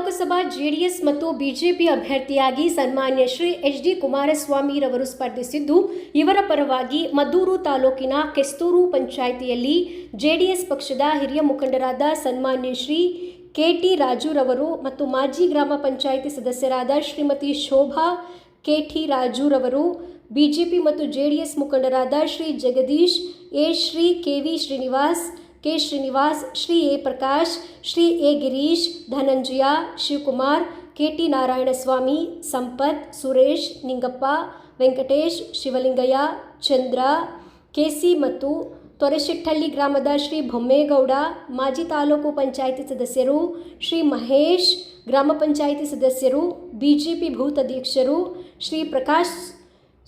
Lok Sabha JDS ಮತ್ತು BJP ಅಭ್ಯರ್ಥಿಯಾಗಿ ಸನ್ಮಾನ್ಯ ಶ್ರೀ ಎಚ್ ಡಿ ಕುಮಾರಸ್ವಾಮಿರವರು ಸ್ಪರ್ಧಿಸಿದ್ದು, ಇವರ ಪರವಾಗಿ ಮದ್ದೂರು ತಾಲೂಕಿನ ಕೆಸ್ತೂರು ಪಂಚಾಯಿತಿಯಲ್ಲಿ ಜೆಡಿಎಸ್ ಪಕ್ಷದ ಹಿರಿಯ ಮುಖಂಡರಾದ ಸನ್ಮಾನ್ಯ ಶ್ರೀ ಕೆಟಿ ರಾಜುರವರು ಮತ್ತು ಮಾಜಿ ಗ್ರಾಮ ಪಂಚಾಯಿತಿ ಸದಸ್ಯರಾದ ಶ್ರೀಮತಿ ಶೋಭಾ ಕೆಟಿ ರಾಜುರವರು, ಬಿಜೆಪಿ ಮತ್ತು ಜೆಡಿಎಸ್ ಮುಖಂಡರಾದ Shri Jagadish, A. Shri KV Srinivas K Srinivas, Shri A Prakash, Shri A Girish, Dhananjaya, Shivakumar, K T Narayanaswamy, Sampath, Suresh, Ningappa, Venkatesh, Shivalingaiah, Chandra KC ಮತ್ತು ತೊರೆಶೆಟ್ಟಹಳ್ಳಿ ಗ್ರಾಮದ ಶ್ರೀ ಬೊಮ್ಮೇಗೌಡ, ಮಾಜಿ ತಾಲೂಕು ಪಂಚಾಯಿತಿ ಸದಸ್ಯರು, ಶ್ರೀ ಮಹೇಶ್, ಗ್ರಾಮ ಪಂಚಾಯಿತಿ ಸದಸ್ಯರು ಬಿ ಜೆ ಪಿ ಬೂತ್ ಅಧ್ಯಕ್ಷರು, Shri Prakash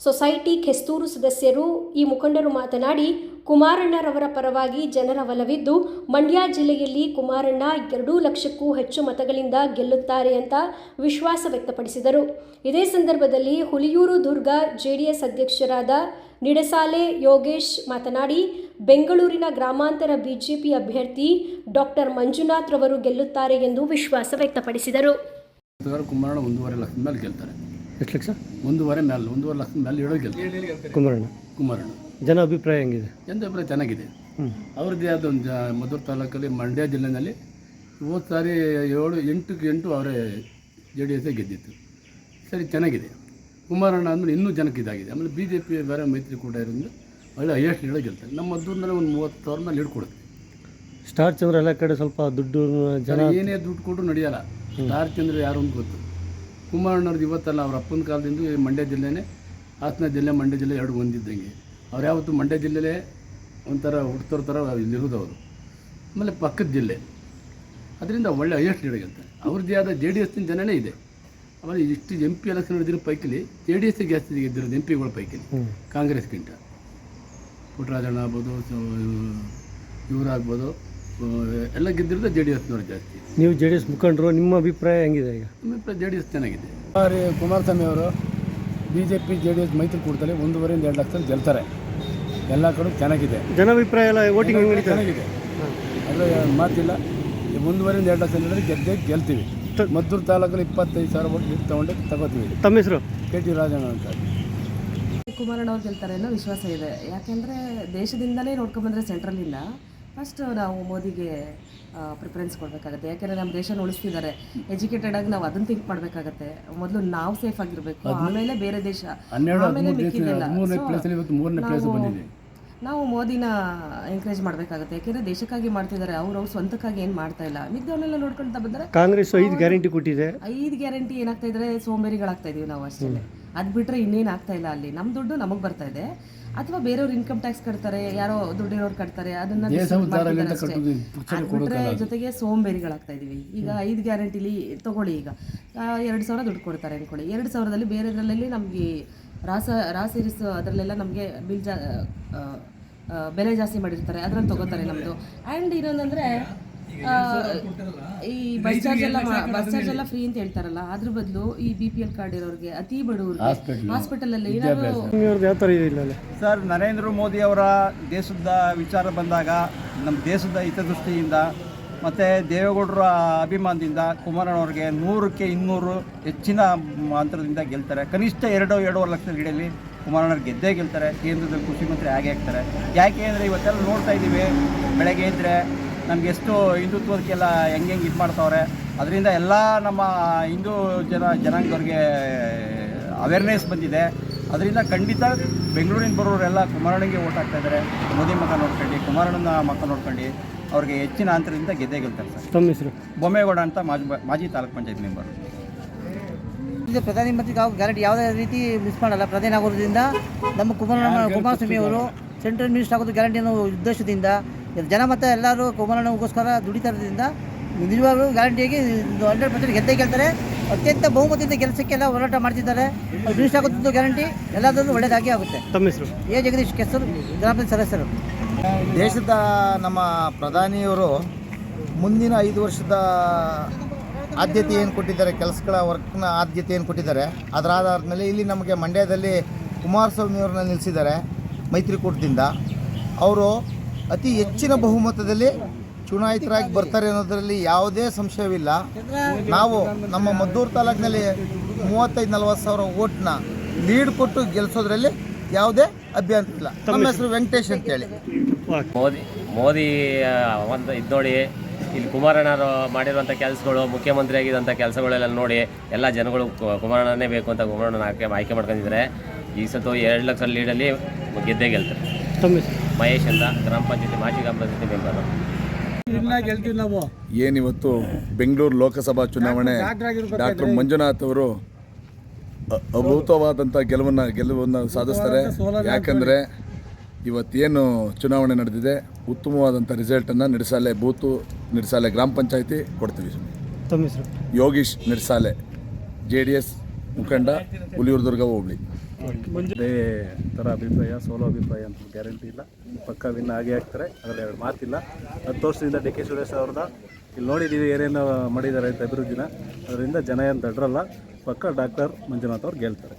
society Kesturu ಸದಸ್ಯರು ಈ ಮುಖಂಡರು ಮಾತನಾಡಿ, ಕುಮಾರಣ್ಣರವರ ಪರವಾಗಿ ಜನರ ಒಲವಿದ್ದು, ಮಂಡ್ಯ ಜಿಲ್ಲೆಯಲ್ಲಿ ಕುಮಾರಣ್ಣ ಎರಡೂ ಲಕ್ಷಕ್ಕೂ ಹೆಚ್ಚು ಮತಗಳಿಂದ ಗೆಲ್ಲುತ್ತಾರೆ ಅಂತ ವಿಶ್ವಾಸ ವ್ಯಕ್ತಪಡಿಸಿದರು. ಇದೇ ಸಂದರ್ಭದಲ್ಲಿ ಹುಲಿಯೂರು ದುರ್ಗ ಜೆಡಿಎಸ್ ಅಧ್ಯಕ್ಷರಾದ ನಿಡಸಾಲೆ ಯೋಗೇಶ್ ಮಾತನಾಡಿ, ಬೆಂಗಳೂರಿನ ಗ್ರಾಮಾಂತರ ಬಿಜೆಪಿ ಅಭ್ಯರ್ಥಿ ಡಾಕ್ಟರ್ ಮಂಜುನಾಥ್ ರವರು ಗೆಲ್ಲುತ್ತಾರೆ ಎಂದು ವಿಶ್ವಾಸ ವ್ಯಕ್ತಪಡಿಸಿದರು. ಎಷ್ಟು ಲಕ್ಷ? ಒಂದೂವರೆ ಮೇಲೆ ಒಂದೂವರೆ ಲಕ್ಷದ ಮೇಲೆ ಗೆಲ್ತಾರೆ ಕುಮಾರಣ್ಣ. ಕುಮಾರಣ್ಣ. ಜನ ಅಭಿಪ್ರಾಯ ಹೆಂಗಿದೆ? ಜನ ಅಭಿಪ್ರಾಯ ಚೆನ್ನಾಗಿದೆ. ಅವ್ರದ್ದೇ ಆದ ಒಂದು ಮಧುರ ತಾಲೂಕಲ್ಲಿ ಮಂಡ್ಯ ಜಿಲ್ಲೆನಲ್ಲಿ ಹೋದ ಸಾರಿ ಏಳು ಎಂಟಕ್ಕೆ ಎಂಟು ಅವರೇ ಜೆ ಡಿ ಎಸ್ಸೇ ಗೆದ್ದಿತ್ತು. ಸರಿ ಚೆನ್ನಾಗಿದೆ. ಕುಮಾರಣ್ಣ ಅಂದ್ರೆ ಇನ್ನೂ ಜನಕ್ಕೆ ಇದಾಗಿದೆ. ಆಮೇಲೆ ಬಿ ಜೆ ಪಿ ಬೇರೆ ಮೈತ್ರಿ ಕೂಡ ಇರೋದ್ರಿಂದ ಒಳ್ಳೆ ಹೈಯೆಸ್ಟ್ ಹೇಳೋ ಗೆಲ್ತಾರೆ ನಮ್ಮ ಮದ್ದೂರಿನಲ್ಲಿ ಒಂದು ಮೂವತ್ತು ಸಾವಿರ ಮೇಲೆ ಹಿಡ್ಕೊಡುತ್ತೆ ಸ್ಟಾರ್ ಚಂದ್ರ ಎಲ್ಲ ಕಡೆ ಸ್ವಲ್ಪ ದುಡ್ಡು ಜನ ಜನ ಏನೇ ದುಡ್ಡು ಕೊಟ್ಟರು ನಡೆಯಲ್ಲ. ಸ್ಟಾರ್ ಚಂದ್ರ ಯಾರು ಅಂತ ಗೊತ್ತು. ಕುಮಾರಣ್ಣವ್ರದ್ದು ಇವತ್ತಲ್ಲ ಅವ್ರ ಅಪ್ಪನ ಕಾಲದಿಂದ ಮಂಡ್ಯ ಜಿಲ್ಲೆನೇ ಹಾಸನ ಜಿಲ್ಲೆ ಮಂಡ್ಯ ಜಿಲ್ಲೆ ಎರಡು ಒಂದಿದ್ದಂಗೆ. ಅವ್ರು ಯಾವತ್ತು ಮಂಡ್ಯ ಜಿಲ್ಲೆಲೇ ಒಂಥರ ಹುಡ್ತೋರ್ ಥರ ಇಲ್ಲಿರೋದು ಅವರು. ಆಮೇಲೆ ಪಕ್ಕದ ಜಿಲ್ಲೆ. ಅದರಿಂದ ಒಳ್ಳೆ ಹೈಯೆಸ್ಟ್ ಅಂತ ಅವ್ರದ್ದೇ ಆದ ಜೆ ಡಿ ಎಸ್ನ ಜನನೇ ಇದೆ. ಆಮೇಲೆ ಇಷ್ಟು ಎಂ ಪಿ ಎಲೆಕ್ಷನ್ ನಡೆದಿರೋ ಪೈಕಿಲಿ ಜೆ ಡಿ ಎಸ್ಗೆ ಜಾಸ್ತಿ ಗೆದ್ದಿರೋದು ಎಂ ಪಿಗಳ ಪೈಕಿಲಿ ಕಾಂಗ್ರೆಸ್ಗಿಂತ. ಪುಟ್ಟರಾಜಣ್ಣ ಆಗ್ಬೋದು ಇವರಾಗ್ಬೋದು. ಎಲ್ಲ ಗೆದ್ದಿರೋದು ಜೆ ಡಿ ಎಸ್ನವ್ರು ಜಾಸ್ತಿ. ನೀವು ಜೆ ಡಿ ಎಸ್ ಮುಖಂಡರು ನಿಮ್ಮ ಅಭಿಪ್ರಾಯ ಹೆಂಗಿದೆ ಈಗ? ಅಭಿಪ್ರಾಯ ಜೆ ಡಿ ಎಸ್ ಚೆನ್ನಾಗಿದೆ. ಬಾರಿ ಕುಮಾರಸ್ವಾಮಿ ಅವರು B J P J D S ಮೈತ್ರಿಕೂಟದಲ್ಲಿ ಒಂದೂವರೆಯಿಂದ ಎರಡು ಲಕ್ಷದಲ್ಲಿ ಗೆಲ್ತಾರೆ. ಎಲ್ಲ ಕಡೆ ಚೆನ್ನಾಗಿದೆ. ಜನಾಭಿಪ್ರಾಯ ಎಲ್ಲ ವೋಟಿಂಗ್ ಹೆಂಗೆ ಚೆನ್ನಾಗಿದೆ. ಆದರೆ ಮಾತಿಲ್ಲ. ಒಂದೂವರೆಯಿಂದ ಎರಡು ಲಕ್ಷ ಹೇಳಿದ್ರೆ ಗೆದ್ದೆ ಗೆಲ್ತೀವಿ. ಮದ್ದೂರು ತಾಲೂಕಲ್ಲಿ ಇಪ್ಪತ್ತೈದು ಸಾವಿರ ವೋಟ್ ಲಿಫ್ಟ್ ತೊಗೊಂಡು ತಗೋತೀವಿ. ತಮ್ಮ ಹೆಸರು? ಕೆ ಟಿ ರಾಜಣ್ಣ ಅಂತ ಕುಮಾರಣ್ಣ ಅವ್ರು ಗೆಲ್ತಾರೆ ಅನ್ನೋ ವಿಶ್ವಾಸ ಇದೆ. ಯಾಕೆಂದರೆ ದೇಶದಿಂದಲೇ ನೋಡ್ಕೊಂಬಂದರೆ ಸೆಂಟ್ರಲಿಂದ ಫಸ್ಟ್ ನಾವು ಮೋದಿಗೆ ಪ್ರಿಫರೆನ್ಸ್ ಕೊಡಬೇಕಾಗುತ್ತೆ. ಯಾಕೆಂದರೆ ನಮ್ಮ ದೇಶನ ಉಳಿಸ್ತಿದ್ದಾರೆ. ಎಜುಕೇಟೆಡ್ ಆಗಿ ನಾವು ಅದನ್ನ ಥಿಂಕ್ ಮಾಡಬೇಕಾಗತ್ತೆ. ಮೊದಲು ನಾವು ಸೇಫ್ ಆಗಿರಬೇಕು. ಆಮೇಲೆ ಬೇರೆ ದೇಶ. ಆಮೇಲೆ ನಾವು- ಬಂದಿದೆ. ನಾವು ಮೋದಿನ ಎನ್ಕರೇಜ್ ಮಾಡಬೇಕಾಗತ್ತೆ. ಯಾಕೆಂದರೆ ದೇಶಕ್ಕಾಗಿ ಮಾಡ್ತಿದ್ದಾರೆ. ಅವ್ರು ಅವ್ರು ಸ್ವಂತಕ್ಕಾಗಿ ಏನು ಮಾಡ್ತಾ ಇಲ್ಲ. ಮಿದ್ದವನ್ನೆಲ್ಲ ನೋಡ್ಕೊಳ್ತಾ ಬಂದರೆ ಕಾಂಗ್ರೆಸ್ ಐದು ಗ್ಯಾರಂಟಿ ಕೊಟ್ಟಿದೆ. ಐದು ಗ್ಯಾರಂಟಿ ಏನಾಗ್ತಾ ಇದ್ರೆ ಸೋಂಬೇರಿಗಳಾಗ್ತಾ ಇದೀವಿ ನಾವು ಅಷ್ಟೇ. ಅದು ಬಿಟ್ರೆ ಇನ್ನೇನು ಆಗ್ತಾ ಇಲ್ಲ ಅಲ್ಲಿ. ನಮ್ಮ ದುಡ್ಡು ನಮಗೆ ಬರ್ತಾ ಇದೆ. ಅಥವಾ ಬೇರೆಯವ್ರು ಇನ್ಕಮ್ ಟ್ಯಾಕ್ಸ್ ಕಟ್ತಾರೆ ಯಾರೋ ದುಡ್ಡಿರೋರು ಕಟ್ತಾರೆ ಅದನ್ನ ಜೊತೆಗೆ ಸೋಂಬೇರಿಗಳಾಗ್ತಾ ಇದೀವಿ. ಈಗ ಐದು ಗ್ಯಾರಂಟಿಲಿ ತಗೊಳ್ಳಿ ಈಗ. ಎರಡು ಸಾವಿರ ದುಡ್ಡು ಕೊಡ್ತಾರೆ ಅನ್ಕೊಳ್ಳಿ. ಎರಡು ಸಾವಿರದಲ್ಲಿ ಬೇರೆದ್ರಲ್ಲಿ ನಮಗೆ ರಾಸ ರಾಸಿರಿಸ್ ಅದರಲ್ಲೆಲ್ಲ ನಮಗೆ ಬಿಲ್ ಜಾ ಬೆಲೆ ಜಾಸ್ತಿ ಮಾಡಿರ್ತಾರೆ. ಅದ್ರಲ್ಲಿ ತಗೋತಾರೆ ನಮ್ಮದು ಆ್ಯಂಡ್ ಇನ್ನೊಂದಂದ್ರೆ ಈ ಬಸ್ ಚಾರ್ಜ್ ಎಲ್ಲ ಬಸ್ ಚಾರ್ಜ್ ಎಲ್ಲ ಫ್ರೀ ಅಂತ ಹೇಳ್ತಾರಲ್ಲ ಅದ್ರ ಬದಲು ಈ ಬಿ ಪಿ ಎಲ್ ಕಾರ್ಡ್ ಇರೋರಿಗೆ ಅತಿ ಬಡವರು ಹಾಸ್ಪಿಟಲ್ ಅಲ್ಲಿ. ಏನಾದ್ರು ಯಾವ ಥರ ಇದೆ ಇಲ್ಲ ಸರ್ ನರೇಂದ್ರ ಮೋದಿ ಅವರ ದೇಶದ ವಿಚಾರ ಬಂದಾಗ ನಮ್ಮ ದೇಶದ ಹಿತದೃಷ್ಟಿಯಿಂದ ಮತ್ತು ದೇವೇಗೌಡರ ಅಭಿಮಾನದಿಂದ ಕುಮಾರಣ್ಣವ್ರಿಗೆ ನೂರಕ್ಕೆ ಇನ್ನೂರು ಹೆಚ್ಚಿನ ಅಂತರದಿಂದ ಗೆಲ್ತಾರೆ. ಕನಿಷ್ಠ ಎರಡು ಎರಡೂವರೆ ಲಕ್ಷದ ಗಿಡಲ್ಲಿ ಕುಮಾರಣ್ಣವ್ರು ಗೆದ್ದೇ ಗೆಲ್ತಾರೆ. ಕೇಂದ್ರದಲ್ಲಿ ಕೃಷಿ ಮಂತ್ರಿ ಆಗೇ ಆಗ್ತಾರೆ ಯಾಕೆ ಅಂದರೆ ಇವತ್ತೆಲ್ಲ ನೋಡ್ತಾ ಇದ್ದೀವಿ. ಬೆಳಗ್ಗೆ ಇದ್ದರೆ ನಮ್ಗೆ ಎಷ್ಟು ಹಿಂದುತ್ವಕ್ಕೆಲ್ಲ ಹೆಂಗೆ ಹೆಂಗೆ ಇದು ಮಾಡ್ತಾವ್ರೆ ಅದರಿಂದ ಎಲ್ಲ ನಮ್ಮ ಹಿಂದೂ ಜನ ಜನಾಂಗದವ್ರಿಗೆ ಅವೇರ್ನೆಸ್ ಬಂದಿದೆ. ಅದರಿಂದ ಖಂಡಿತ ಬೆಂಗಳೂರಿನ ಬರೋರೆಲ್ಲ ಕುಮಾರಣ್ಣಗೆ ಓಟ್ ಆಗ್ತಾ ಇದ್ದಾರೆ ಮೋದಿ ಮಕ್ಕ ನೋಡ್ಕೊಂಡು ಕುಮಾರಣ್ಣನ ಮಕ್ಕ ನೋಡ್ಕೊಂಡು ಅವ್ರಿಗೆ ಹೆಚ್ಚಿನ ಅಂತರದಿಂದ ಗೆದ್ದೇ ಗೆಲ್ತಾರೆ ಸರ್. ತಮ್ಮ ಹೆಸರು? ಬೊಮ್ಮೇಗೌಡ ಅಂತ ಮಾಜಿ ಮಾಜಿ ತಾಲೂಕು ಪಂಚಾಯತ್ ಮೆಂಬರ್. ಇದು ಪ್ರಧಾನಿ ಮಂತ್ರಿ ನಾವು ಗ್ಯಾರಂಟಿ ಯಾವುದೇ ರೀತಿ ಮಿಸ್ ಮಾಡಲ್ಲ. ಪ್ರಧಾನಿ ಆಗೋದ್ರಿಂದ ನಮ್ಮ ಕುಮಾರಣ್ಣ ಕುಮಾರಸ್ವಾಮಿ ಅವರು ಸೆಂಟ್ರಲ್ ಮಿನಿಸ್ಟರ್ ಆಗೋದು ಗ್ಯಾರಂಟಿ ಅನ್ನೋ ಉದ್ದೇಶದಿಂದ ಜನ ಮತ್ತೆ ಎಲ್ಲರೂ ಕುಮಾರಣ್ಣಗೋಸ್ಕರ ದುಡಿತಾರದ್ರಿಂದ ನಿಜವಾಗ್ಲೂ ಗ್ಯಾರಂಟಿಯಾಗಿ ಹಂಡ್ರೆಡ್ ಪರ್ಸೆಂಟ್ ಗೆದ್ದೇ ಕೇಳ್ತಾರೆ ಅತ್ಯಂತ ಬಹುಮತದಿಂದ ಕೆಲಸಕ್ಕೆಲ್ಲ ಹೋರಾಟ ಮಾಡ್ತಿದ್ದಾರೆ. ಅವ್ರು ಆಗುತ್ತಿದ್ದು ಗ್ಯಾರಂಟಿ. ಎಲ್ಲದರಲ್ಲೂ ಒಳ್ಳೆಯದಾಗಿ ಆಗುತ್ತೆ. ತಮ್ಮ ಹೆಸರು? ಎ. ಜಗದೀಶ್ ಕೆಸರು ಗ್ರಾಮ ಪಂಚಾಯತ್ ಸದಸ್ಯರು. ದೇಶದ ನಮ್ಮ ಪ್ರಧಾನಿಯವರು ಮುಂದಿನ ಐದು ವರ್ಷದ ಆದ್ಯತೆ ಏನು ಕೊಟ್ಟಿದ್ದಾರೆ ಕೆಲಸಗಳ ವರ್ಕ್ನ ಆದ್ಯತೆ ಏನು ಕೊಟ್ಟಿದ್ದಾರೆ. ಅದರ ಆಧಾರದ ಮೇಲೆ ಇಲ್ಲಿ ನಮಗೆ ಮಂಡ್ಯದಲ್ಲಿ ಕುಮಾರಸ್ವಾಮಿ ಅವ್ರನ್ನ ನಿಲ್ಲಿಸಿದ್ದಾರೆ ಮೈತ್ರಿಕೂಟದಿಂದ. ಅವರು ಅತಿ ಹೆಚ್ಚಿನ ಬಹುಮತದಲ್ಲಿ ಚುನಾಯಿತರಾಗಿ ಬರ್ತಾರೆ ಅನ್ನೋದರಲ್ಲಿ ಯಾವುದೇ ಸಂಶಯವಿಲ್ಲ. ನಾವು ನಮ್ಮ ಮದ್ದೂರು ತಾಲೂಕಿನಲ್ಲಿ ಮೂವತ್ತೈದು ನಲವತ್ತು ಸಾವಿರ ಓಟ್ನ ಲೀಡ್ ಕೊಟ್ಟು ಗೆಲ್ಲಿಸೋದ್ರಲ್ಲಿ ಯಾವುದೇ ಅಭ್ಯಂತರ ಇಲ್ಲ. ನಮ್ಮ ಹೆಸರು ವೆಂಕಟೇಶ್ ಅಂತೇಳಿ. ಮೋದಿ ಮೋದಿ ಒಂದು ಇದು ನೋಡಿ ಇಲ್ಲಿ ಕುಮಾರಣ್ಣರು ಮಾಡಿರುವಂಥ ಕೆಲಸಗಳು ಮುಖ್ಯಮಂತ್ರಿ ಆಗಿರುವಂಥ ಕೆಲಸಗಳೆಲ್ಲ ನೋಡಿ ಎಲ್ಲ ಜನಗಳು ಕು- ಕುಮಾರಣ್ಣನೇ ಬೇಕು ಅಂತ ಕುಮಾರಣ್ಣನ ಆಯ್ಕೆ ಆಯ್ಕೆ ಮಾಡ್ಕೊಂಡಿದ್ದಾರೆ. ಈ ಸತ್ತು ಎರಡು ಲಕ್ಷ ಲೀಡಲ್ಲಿ ಗೆದ್ದೇ ಗೆಲ್ತಾರೆ. ಮಹೇಶ್ ಅಂತ ಗ್ರಾಮ ಪಂಚಾಯತಿ ಮಾಜಿ ಗ್ರಾಮ ಪಂಚಾಯತಿ ಮೆಂಬರು. ಏನಿವತ್ತು ಬೆಂಗಳೂರು ಲೋಕಸಭಾ ಚುನಾವಣೆ ಡಾಕ್ಟರ್ ಮಂಜುನಾಥ್ ಅವರು ಅಭೂತವಾದಂಥ ಗೆಲುವನ್ನು ಗೆಲುವನ್ನು ಸಾಧಿಸ್ತಾರೆ. ಯಾಕಂದರೆ ಇವತ್ತೇನು ಚುನಾವಣೆ ನಡೆದಿದೆ ಉತ್ತಮವಾದಂಥ ರಿಸಲ್ಟನ್ನು ನಡೆಸಾಲೆ ಬೂತು ನಡೆಸಾಲೆ ಗ್ರಾಮ ಪಂಚಾಯತಿ ಕೊಡ್ತೀವಿ. Yogish Nadesale J D S ಮುಖಂಡ ಹುಲಿಯೂರು ದುರ್ಗ ಹೋಬಳಿ. ಅದೇ ಥರ ಅಭಿಪ್ರಾಯ ಸೋಲೋ ಅಭಿಪ್ರಾಯ ಅಂತ ಗ್ಯಾರಂಟಿ ಇಲ್ಲ. ಪಕ್ಕ ವಿನ್ ಆಗೇ ಆಗ್ತಾರೆ ಅದರಲ್ಲಿ ಎರಡು ಮಾತಿಲ್ಲ. ಹತ್ತು ವರ್ಷದಿಂದ ಡಿ ಕೆ ಸುರೇಶ್ ಅವ್ರದ್ದು ಇಲ್ಲಿ ನೋಡಿದ್ದೀವಿ ಏನೇನು ಮಾಡಿದ್ದಾರೆ ಅಂತ ಅಭಿವೃದ್ಧಿನ. ಅದರಿಂದ ಜನ ಏನು ದಡ್ರಲ್ಲ ಪಕ್ಕ ಡಾಕ್ಟರ್ ಮಂಜುನಾಥ್ ಅವ್ರು ಗೆಲ್ತಾರೆ.